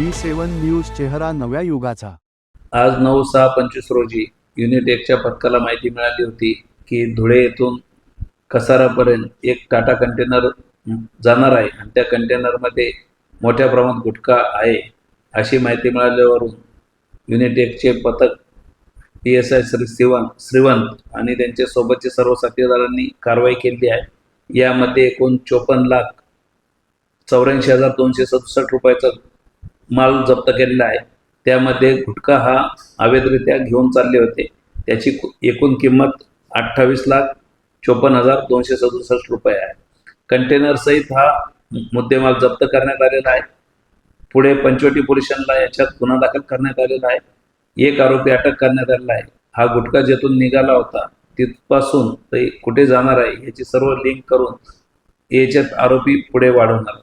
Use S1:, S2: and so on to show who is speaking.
S1: सेवन news चेहरा नव्या युगाचा.
S2: आज नऊ सहा पंचवीस रोजी युनिट एकच्या पथकाला माहिती मिळाली होती की धुळे येथून कसारापर्यंत एक टाटा कंटेनर जाणार आहे आणि त्या कंटेनरमध्ये मोठ्या प्रमाणात गुटखा आहे अशी माहिती मिळाल्यावरून युनिट एकचे पथक P S I Shri Shrivant Shrivant आणि त्यांच्या सोबतचे सर्व साथीदारांनी कारवाई केली आहे. यामध्ये एकूण चोपन्न लाख चौऱ्याऐंशी हजार दोनशे सदुसष्ट रुपयाचा माल जप्त केलेला आहे. त्यामध्ये गुटखा हा अवैधरित्या घेऊन चालले होते. त्याची एकूण किंमत अठ्ठावीस लाख चोपन्न हजार दोनशे सदुसष्ट रुपये आहे. कंटेनर सहित हा मुद्देमाल जप्त करण्यात आलेला आहे. पुढे पंचवटी पोलिसांना याच्यात गुन्हा दाखल करण्यात आलेला आहे. एक आरोपी अटक करण्यात आलेला आहे. हा गुटखा जेथून निघाला होता तिथपासून ते कुठे जाणार आहे याची सर्व लिंक करून याच्यात आरोपी पुढे वाढवणार